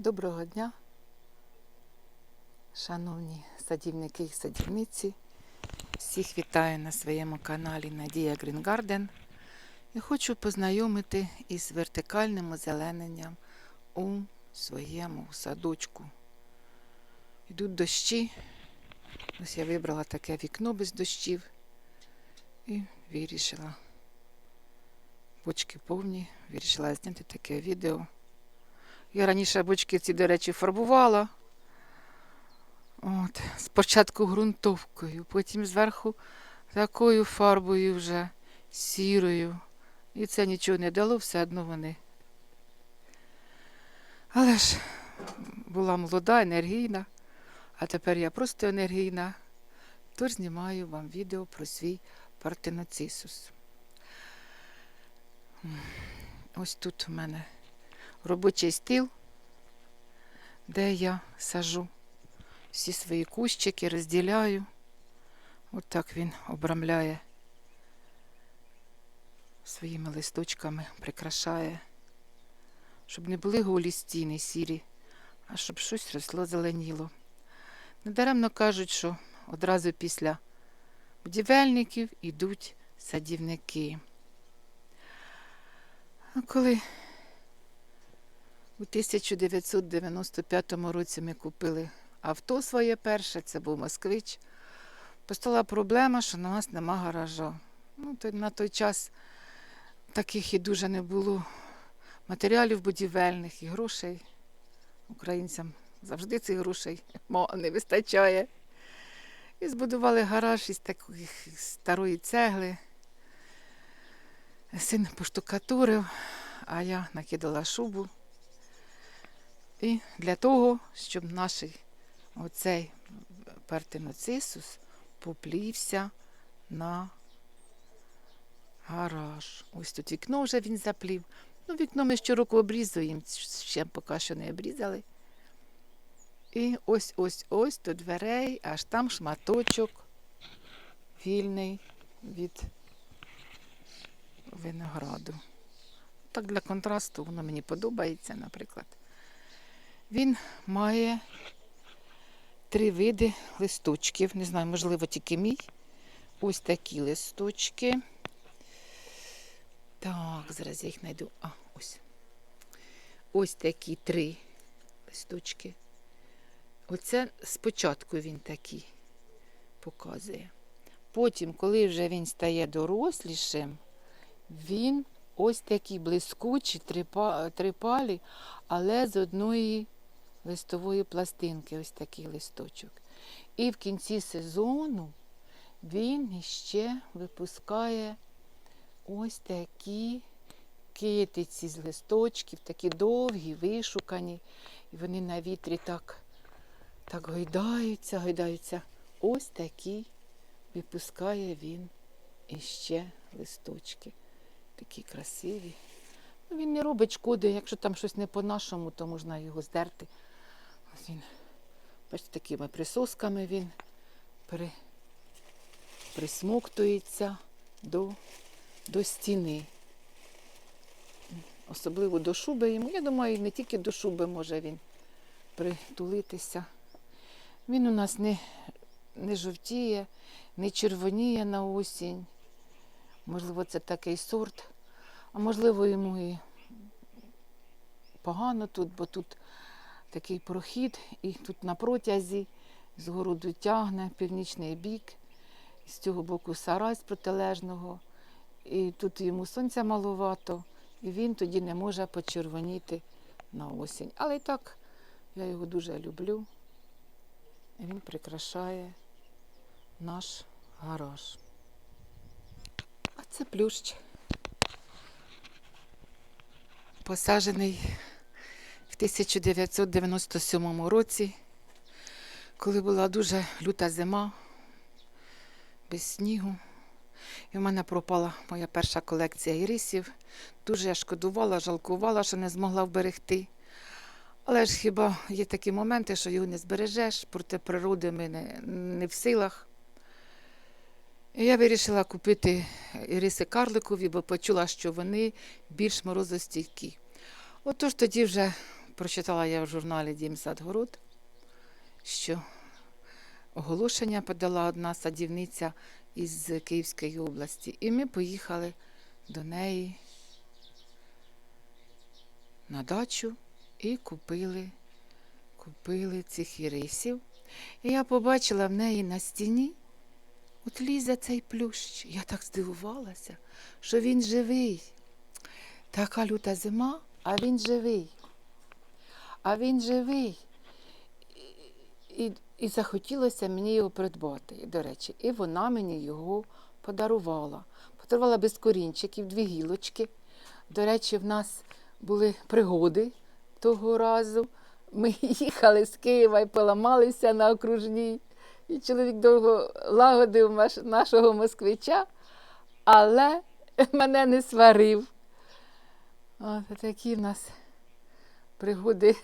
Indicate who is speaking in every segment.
Speaker 1: Доброго дня, шановні садівники і садівниці. Всіх вітаю на своєму каналі Надія Грінгарден. І хочу познайомити із вертикальним озелененням у своєму садочку. Йдуть дощі. Ось я вибрала таке вікно без дощів і вирішила. Бочки повні, вирішила зняти таке відео. Я раніше бочки ці, до речі, фарбувала. От, спочатку ґрунтовкою, потім зверху такою фарбою вже сірою. І це нічого не дало, все одно вони. Але ж була молода, енергійна, а тепер я просто енергійна. Тож знімаю вам відео про свій партеноцисус. Ось тут у мене робочий стіл, де я сажу всі свої кущики, розділяю. От так він обрамляє своїми листочками, прикрашає, щоб не були голі стіни сірі, а щоб щось росло зеленіло. Недаремно кажуть, що одразу після будівельників ідуть садівники. А коли у 1995 році ми купили авто своє перше, це був москвич. Постала проблема, що на нас нема гаража. Ну, то на той час таких і дуже не було матеріалів будівельних і грошей. Українцям завжди цих грошей не вистачає. І збудували гараж із такої старої цегли. Син поштукатурив, а я накидала шубу. І для того, щоб наш оцей партеноцисус поплівся на гараж. Ось тут вікно вже він заплів. Ну, вікно ми щороку обрізуємо, ще поки що не обрізали. І ось ось ось до дверей, аж там шматочок вільний від винограду. Так для контрасту воно мені подобається, наприклад. Він має три види листочків. Не знаю, можливо, тільки мій. Ось такі листочки. Так, зараз я їх знайду. А, ось. Ось такі три листочки. Оце спочатку він такий показує. Потім, коли вже він стає дорослішим, він ось такий блискучий, трипа- трипалі, але з одної листової пластинки, ось такий листочок. І в кінці сезону він ще випускає ось такі китиці з листочків, такі довгі, вишукані. І вони на вітрі так, так гойдаються, гойдаються. Ось такі випускає він іще листочки. Такі красиві. Ну, Він не робить шкоди, якщо там щось не по-нашому, то можна його здерти. Ось він, бачите, такими присосками він при, присмоктується до, до стіни. Особливо до шуби йому. Я думаю, не тільки до шуби може він притулитися. Він у нас не, не жовтіє, не червоніє на осінь. Можливо, це такий сорт, а можливо, йому і погано тут, бо тут такий прохід, і тут на протязі з городу тягне північний бік, з цього боку сарай з протилежного, і тут йому сонця маловато, і він тоді не може почервоніти на осінь. Але і так я його дуже люблю. Він прикрашає наш гараж. А це плющ. Посаджений 1997 році, коли була дуже люта зима, без снігу. І в мене пропала моя перша колекція ірисів. Дуже я шкодувала, жалкувала, що не змогла вберегти. Але ж хіба є такі моменти, що його не збережеш, проти природи ми не, не в силах. І я вирішила купити іриси карликові, бо почула, що вони більш морозостійкі. Отож тоді вже прочитала я в журналі Дім Садгород, що оголошення подала одна садівниця із Київської області. І ми поїхали до неї на дачу і купили, купили цих ірисів. І я побачила в неї на стіні, от лізе цей плющ. Я так здивувалася, що він живий. Така люта зима, а він живий. А він живий. І, і, захотілося мені його придбати, до речі, і вона мені його подарувала. Подарувала без корінчиків, дві гілочки. До речі, в нас були пригоди того разу. Ми їхали з Києва і поламалися на окружній. І чоловік довго лагодив нашого москвича, але мене не сварив. От такі в нас пригоди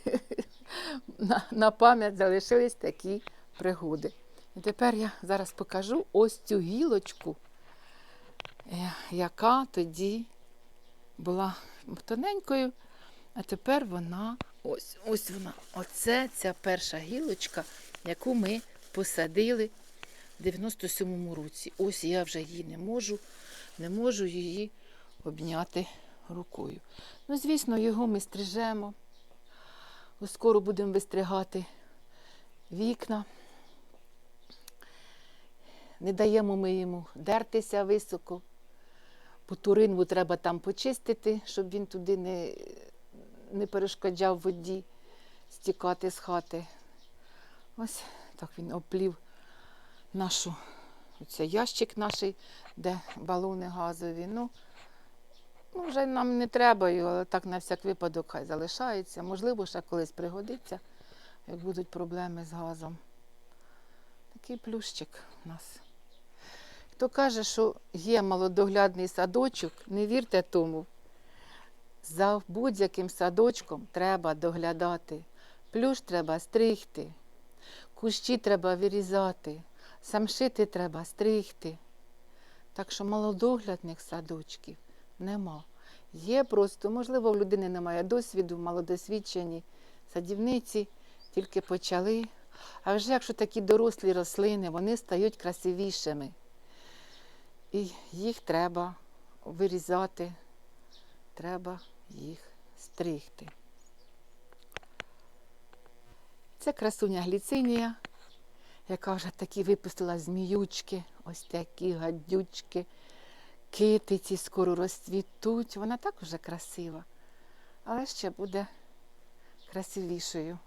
Speaker 1: на, на пам'ять залишились такі пригоди. І тепер я зараз покажу ось цю гілочку, е, яка тоді була тоненькою, а тепер вона ось, ось вона. Оце ця перша гілочка, яку ми посадили в 97-му році. Ось я вже її не можу, не можу її обняти рукою. Ну, звісно, його ми стрижемо. Скоро будемо вистригати вікна. Не даємо ми йому дертися високо. Бо туринву треба там почистити, щоб він туди не, не перешкоджав воді стікати з хати. Ось так він оплів нашу, оце ящик наш, де балони газові. Ну, ну, вже нам не треба але так на всяк випадок хай залишається. Можливо, ще колись пригодиться, як будуть проблеми з газом. Такий плющик у нас. Хто каже, що є малодоглядний садочок, не вірте тому. За будь-яким садочком треба доглядати. Плющ треба стригти, кущі треба вирізати, самшити треба стригти. Так що малодоглядних садочків нема. Є просто, можливо, в людини немає досвіду, малодосвідчені садівниці тільки почали. А вже якщо такі дорослі рослини, вони стають красивішими. І їх треба вирізати, треба їх стригти. Це красуня гліцинія, яка вже такі випустила зміючки, ось такі гадючки, китиці скоро розцвітуть. Вона так вже красива, але ще буде красивішою.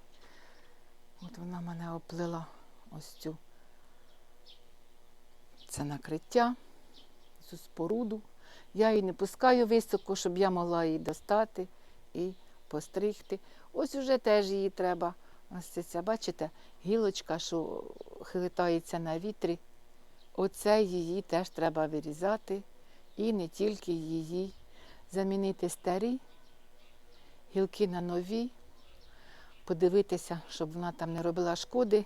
Speaker 1: От вона мене оплила ось цю. Це накриття, цю споруду. Я її не пускаю високо, щоб я могла її достати і постригти. Ось уже теж її треба. Ось це, ця, бачите, гілочка, що хилитається на вітрі. Оце її теж треба вирізати. І не тільки її замінити старі гілки на нові, подивитися, щоб вона там не робила шкоди.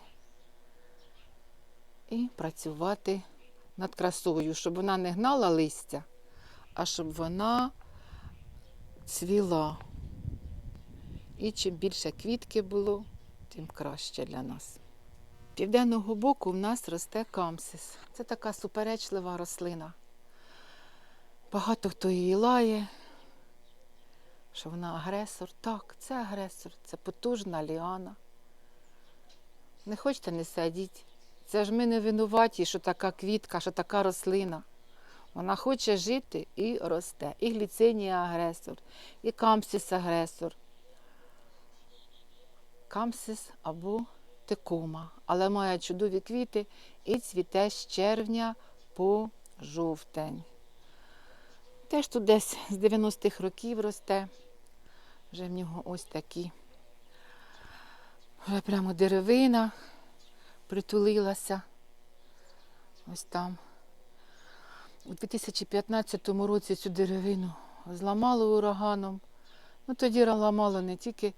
Speaker 1: І працювати над красою, щоб вона не гнала листя, а щоб вона цвіла. І чим більше квітки було, тим краще для нас. Південного боку в нас росте камсис. Це така суперечлива рослина. Багато хто її лає, що вона агресор. Так, це агресор, це потужна ліана. Не хочете, не садіть. Це ж ми не винуваті, що така квітка, що така рослина. Вона хоче жити і росте. І гліцинія агресор, і камсис агресор. Камсис або текома, але має чудові квіти і цвіте з червня по жовтень. Теж тут десь з 90-х років росте. Вже в нього ось такі. Вже прямо деревина притулилася. Ось там. У 2015 році цю деревину зламало ураганом. Ну тоді ламало не тільки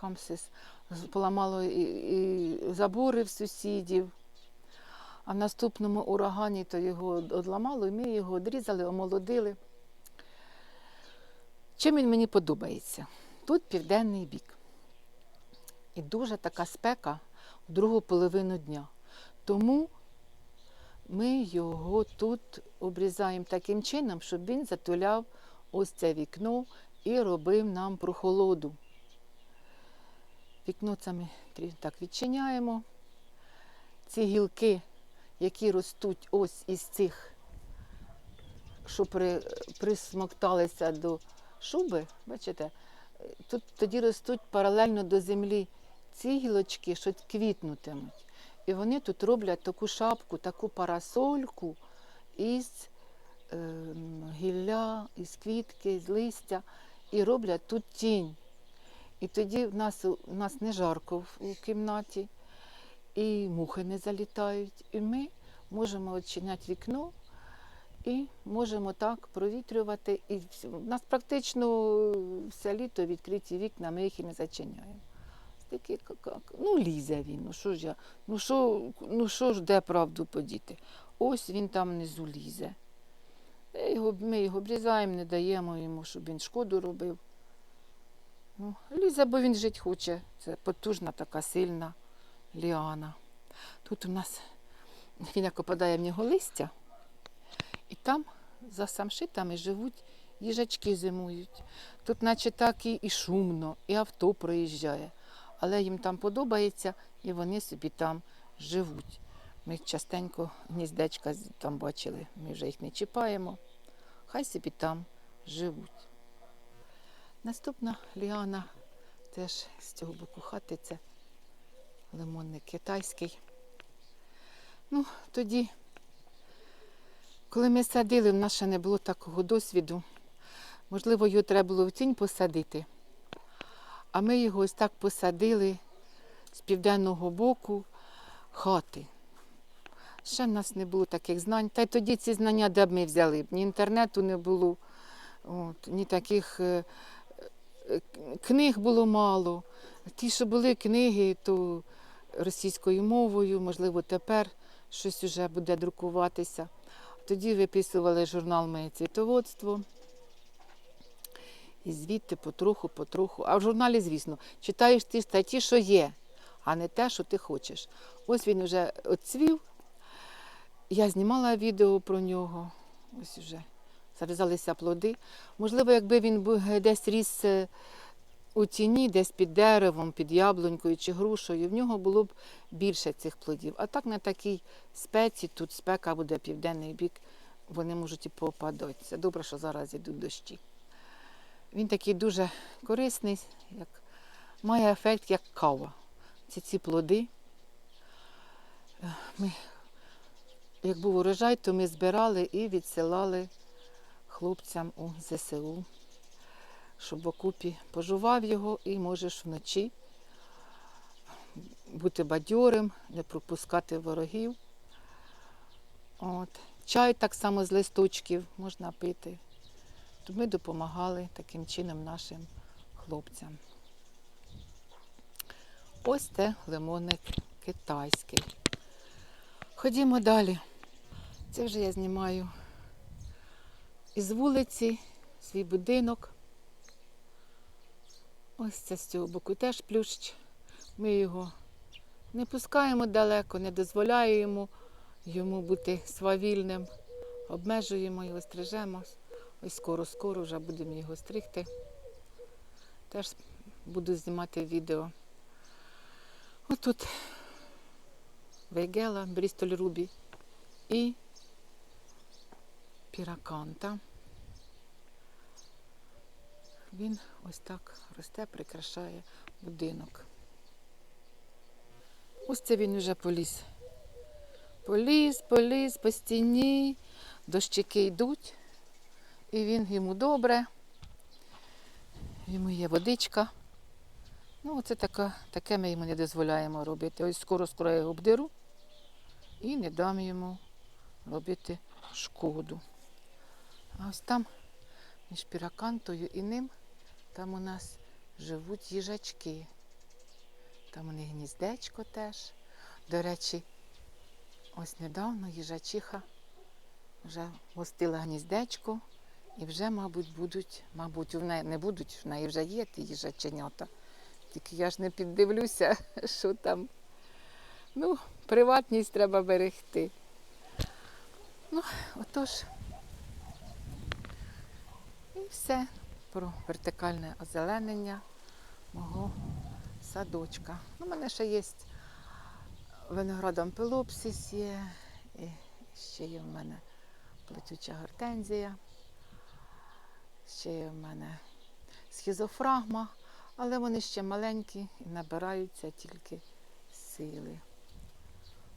Speaker 1: камсис, поламало і, і забори в сусідів. А в наступному урагані то його одламало, і ми його одрізали, омолодили. Чим він мені подобається? Тут південний бік. І дуже така спека в другу половину дня. Тому ми його тут обрізаємо таким чином, щоб він затуляв ось це вікно і робив нам прохолоду. Вікно це ми так відчиняємо. Ці гілки, які ростуть ось із цих, що при, присмокталися до шуби, бачите, е, тут тоді ростуть паралельно до землі ці гілочки, що квітнутимуть. І вони тут роблять таку шапку, таку парасольку із ем, гілля, із квітки, з листя, і роблять тут тінь. І тоді в нас, у нас не жарко в- кімнаті, і мухи не залітають. І ми можемо відчиняти вікно і можемо так провітрювати. І у нас практично все літо відкриті вікна, ми їх і не зачиняємо. Такий, как- ну, лізе він, ну що ж я, ну що, ну що ж де правду подіти? Ось він там внизу лізе. Його, ми його обрізаємо, не даємо йому, щоб він шкоду робив. Ну, лізе, бо він жити хоче. Це потужна така сильна ліана. Тут у нас він як опадає в нього листя, і там за самшитами живуть їжачки зимують. Тут, наче так і, і шумно, і авто проїжджає. Але їм там подобається, і вони собі там живуть. Ми частенько гніздечка там бачили, ми вже їх не чіпаємо. Хай собі там живуть. Наступна ліана теж з цього боку хати це лимонник китайський. Ну, тоді, коли ми садили, в нас ще не було такого досвіду. Можливо, його треба було в тінь посадити. А ми його ось так посадили з південного боку хати. Ще в нас не було таких знань. Та й тоді ці знання, де б ми взяли? Ні інтернету не було, от, ні таких е, е, книг було мало. Ті, що були книги, то російською мовою, можливо, тепер щось вже буде друкуватися. Тоді виписували журнал «Моє цвітоводство. І звідти потроху, потроху. А в журналі, звісно, читаєш ті статті, що є, а не те, що ти хочеш. Ось він вже оцвів. Я знімала відео про нього. Ось вже зав'язалися плоди. Можливо, якби він десь ріс е, у тіні, десь під деревом, під яблунькою чи грушею, в нього було б більше цих плодів. А так на такій спеці, тут спека буде південний бік, вони можуть і попадатися. Добре, що зараз йдуть дощі. Він такий дуже корисний, як, має ефект як кава. Ці ці плоди. Ми, як був урожай, то ми збирали і відсилали хлопцям у ЗСУ, щоб окупі пожував його і можеш вночі бути бадьорим, не пропускати ворогів. От. Чай так само з листочків можна пити. То ми допомагали таким чином нашим хлопцям. Ось це лимонник китайський. Ходімо далі. Це вже я знімаю із вулиці свій будинок. Ось це з цього боку теж плющ. Ми його не пускаємо далеко, не дозволяємо йому бути свавільним. Обмежуємо його, стрижемо. Ось скоро-скоро вже будемо його стригти. Теж буду знімати відео. Отут Вейгела, Брістоль Рубі і Піраканта. Він ось так росте, прикрашає будинок. Ось це він вже поліз. Поліз, поліз по стіні, дощики йдуть, і він йому добре. Йому є водичка. Ну, оце таке, таке ми йому не дозволяємо робити. Ось скоро-скоро я його обдеру і не дам йому робити шкоду. А ось там, між піракантою і ним, там у нас живуть їжачки. Там у них гніздечко теж. До речі, ось недавно їжачиха вже гостила гніздечко І вже, мабуть, будуть, мабуть, у неї не будуть, в неї вже є ті їжаченята. Тільки я ж не піддивлюся, що там. Ну, приватність треба берегти. Ну, отож. І все про вертикальне озеленення мого садочка. У мене ще є виноградом пелопсис є, і ще є в мене плетюча гортензія, ще є в мене схізофрагма, але вони ще маленькі і набираються тільки сили.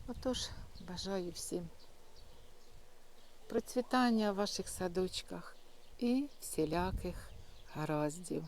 Speaker 1: Отож, бажаю всім процвітання в ваших садочках і всіляких гараздів.